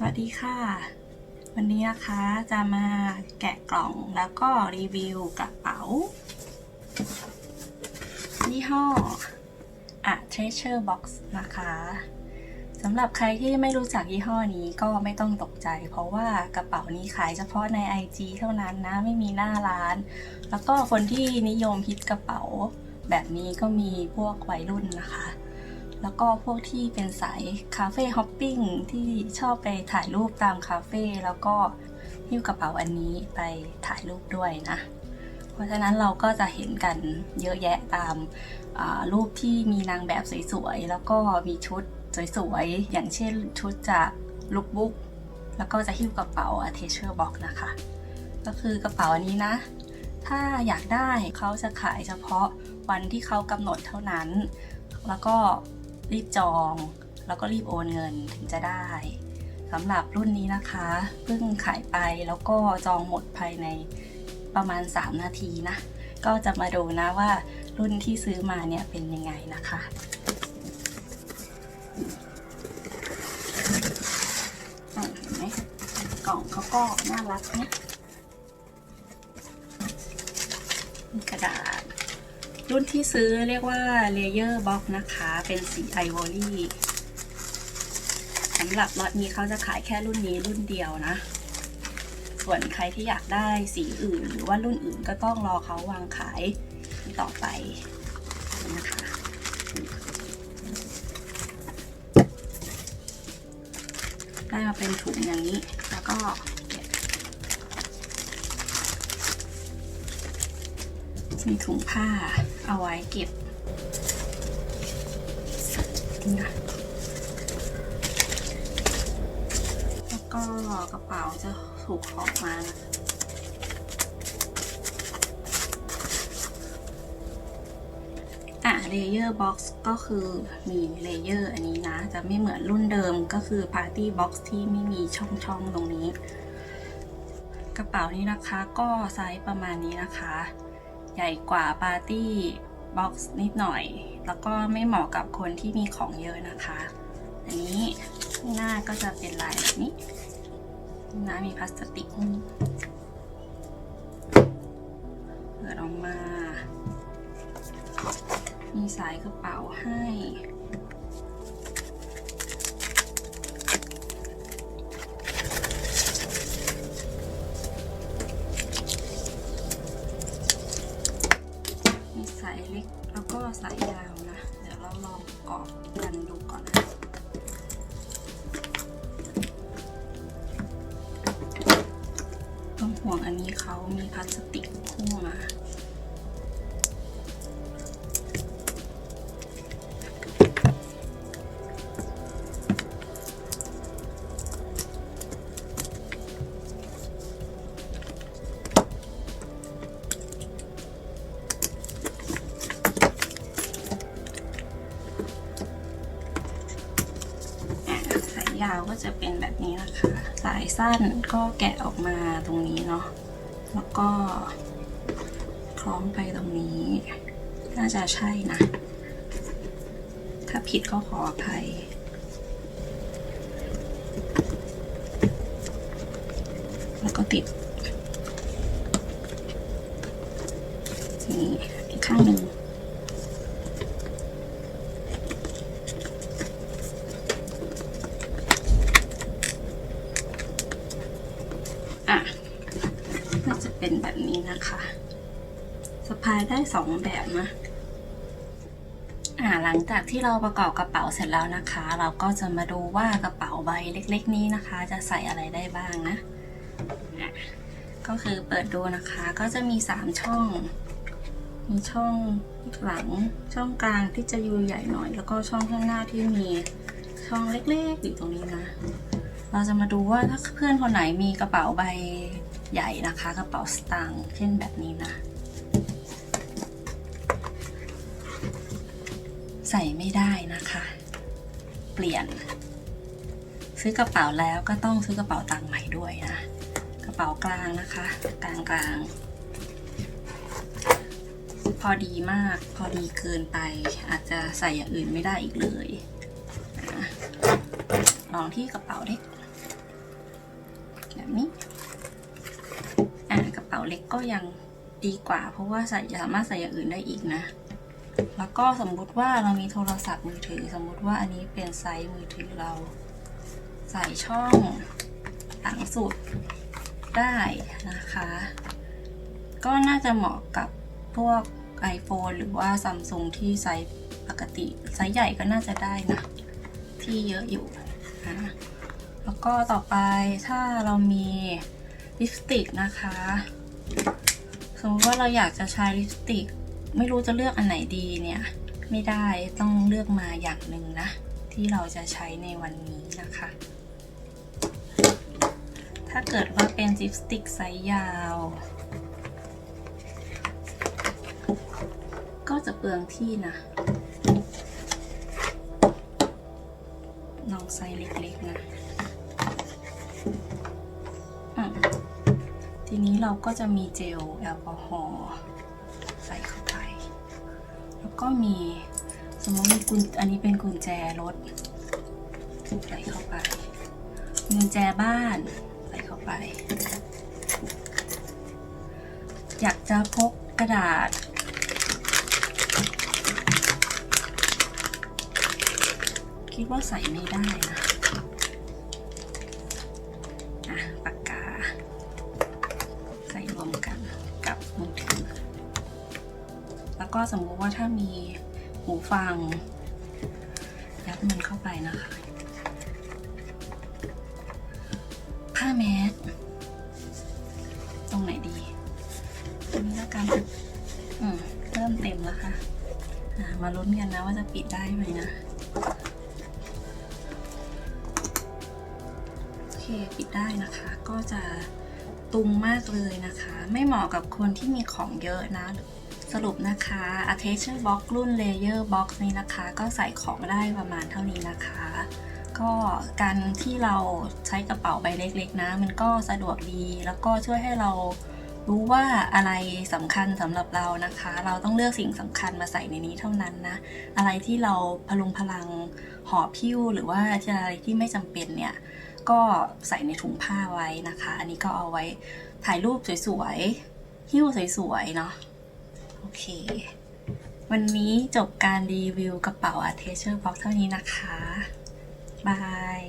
สวัสดีค่ะ วันนี้นะคะจะมาแกะกล่องแล้วก็รีวิวกระเป๋ายี่ห้อ A Treasure Box นะคะสำหรับใครที่ไม่รู้จักยี่ห้อนี้ก็ไม่ต้องตกใจ เพราะว่ากระเป๋านี้ขายเฉพาะใน IG เท่านั้นนะ ไม่มีหน้าร้าน แล้วก็คนที่นิยมฮิตกระเป๋าแบบนี้ก็มีพวกวัยรุ่นนะคะ แล้วก็พวกที่เป็นสายคาเฟ่ฮอปปิ้งที่ชอบไปถ่ายรูปตามคาเฟ่แล้วก็หิ้วกระเป๋าอันนี้ไปถ่ายรูปด้วยนะ เพราะฉะนั้นเราก็จะเห็นกันเยอะแยะตามรูปที่มีนางแบบสวยๆ แล้วก็มีชุดสวยๆ อย่างเช่นชุดจากลุคบุ๊กแล้วก็จะหิ้วกระเป๋า a t a c h e r Box นะคะ ก็คือกระเป๋าอันนี้นะ ถ้าอยากได้เขาจะขายเฉพาะวันที่เขากำหนดเท่านั้น แล้วก็ รีบจอง แล้วก็รีบโอนเงินถึงจะได้สำหรับรุ่นนี้นะคะเพิ่งขายไปแล้วก็จองหมดภายในประมาณ 3 นาทีนะ ก็จะมาดูนะว่ารุ่นที่ซื้อมาเนี่ยเป็นยังไงนะคะเห็นไหมกล่องเขาก็น่ารักนะ รุ่นที่ซื้อเรียกว่า Layer Box นะคะ เป็นสีไอวอรี่สำหรับล็อตนี้เขาจะขายแค่รุ่นนี้รุ่นเดียวนะ ส่วนใครที่อยากได้สีอื่น หรือว่ารุ่นอื่นก็ต้องรอเขาวางขายต่อไปนะคะได้มาเป็นถุงอย่างนี้แล้วก็ มีถุงผ้าเอาไว้เก็บนะแล้วก็กระเป๋าจะถูกออกมานะอะเลเยอร์บ็อกซ์ก็คือมีเลเยอร์อันนี้นะ จะไม่เหมือนรุ่นเดิมก็คือพาร์ตี้บ็อกซ์ที่ไม่มีช่องๆตรงนี้ กระเป๋านี้นะคะก็ไซส์ประมาณนี้นะคะ ใหญ่กว่าปาร์ตี้บ็อกซ์นิดหน่อย แล้วก็ไม่เหมาะกับคนที่มีของเยอะนะคะ อันนี้หน้าก็จะเป็นลายแบบนี้นะมีพลาสติกเปิดออกมา มีสายกระเป๋าให้ กอบกันดูก่อนต้องห่วงอันนี้เขามีพลาสติกคู่มาายยาวก็จะเป็นแบบนี้นะคะ สายสั้นก็แกะออกมาตรงนี้เนาะ แล้วก็คล้องไปตรงนี้ น่าจะใช่นะ ถ้าผิดก็ขออภัยแล้วก็ติดนี่อีกข้างหนึ่งายได้สองแบบนะอ่าหลังจากที่เราประกอบกระเป๋าเสร็จแล้วนะคะ เราก็จะมาดูว่ากระเป๋าใบเล็ก ๆ นี้นะคะ จะใส่อะไรได้บ้างนะก็คือเปิดดูนะคะก็จะมีสามช่อง มีช่องหลังช่องกลางที่จะอยู่ใหญ่หน่อย แล้วก็ช่องข้างหน้าที่มีช่องเล็กๆอยู่ตรงนี้นะ เราจะมาดูว่าถ้าเพื่อนคนไหนมีกระเป๋าใบใหญ่นะคะ กระเป๋าสตางค์เช่นแบบนี้นะ ใส่ไม่ได้นะคะ เปลี่ยน ซื้อกระเป๋าแล้วก็ต้องซื้อกระเป๋าตังค์ใหม่ด้วยนะ กระเป๋ากลางนะคะ กลางกลางพอดีมากพอดีเกินไป อาจจะใส่อย่างอื่นไม่ได้อีกเลยลองที่กระเป๋าเล็กแบบนี้กระเป๋าเล็กก็ยังดีกว่า เพราะว่าใส่สามารถใส่อย่างอื่นได้อีกนะ แล้วก็สมมุติว่าเรามีโทรศัพท์มือถือ สมมุติว่าอันนี้เป็นไซส์มือถือเรา ใส่ช่องหลังสุดได้นะคะ ก็น่าจะเหมาะกับพวก iPhone หรือว่า Samsung ที่ไซส์ปกติ ไซส์ใหญ่ก็น่าจะได้นะ ที่เยอะอยู่นะแล้วก็ต่อไปถ้าเรามีลิปสติกนะคะ สมมติว่าเราอยากจะใช้ลิปสติก ไม่รู้จะเลือกอันไหนดีเนี่ย ไม่ได้ต้องเลือกมาอย่างหนึ่งนะ ที่เราจะใช้ในวันนี้นะคะ ถ้าเกิดว่าเป็นลิปสติกไซส์ยาว ก็จะเปลืองที่นะลองไซส์เล็กๆนะทีนี้เราก็จะมีเจลแอลกอฮอล์ใส่เข้าไป แล้วก็มีสมมติมีกุญอันนี้เป็นกุญแจรถใส่เข้าไปกุญแจบ้านใส่เข้าไป อยากจะพกกระดาษ คิดว่าใส่ไม่ได้นะอะปากกา ใส่รวมกันกับมือถือ แล้วก็สมมุติว่าถ้ามีหูฟัง ยัดมันเข้าไปนะคะ ผ้าแมสตรงไหนดี ตรงนี้ล้วกันอืมเริ่มเต็มแล้วค่ะอะมาลุ้นกันนะว่าจะปิดได้ไหมนะ โอเคปิดได้นะคะก็จะตุงมากเลยนะคะ ไม่เหมาะกับคนที่มีของเยอะนะ สรุปนะคะ a t a c h e r Box รุ่น Layer Box นี้นะคะ ก็ใส่ของได้ประมาณเท่านี้นะคะ ก็การที่เราใช้กระเป๋าใบเล็กๆนะ มันก็สะดวกดีแล้วก็ช่วยให้เรารู้ว่าอะไรสำคัญสำหรับเรานะคะ เราต้องเลือกสิ่งสำคัญมาใส่ในนี้เท่านั้นนะ อะไรที่เราพลุงพลังหอบพิ้ว หรือว่าอะไรที่ไม่จำเป็นเนี่ย ก็ใส่ในถุงผ้าไว้นะคะ อันนี้ก็เอาไว้ถ่ายรูปสวยๆหิ้วสวยๆเนาะ โอเค วันนี้จบการรีวิวกระเป๋าอาเทเชอร์บ็อกเท่านี้นะคะ บาย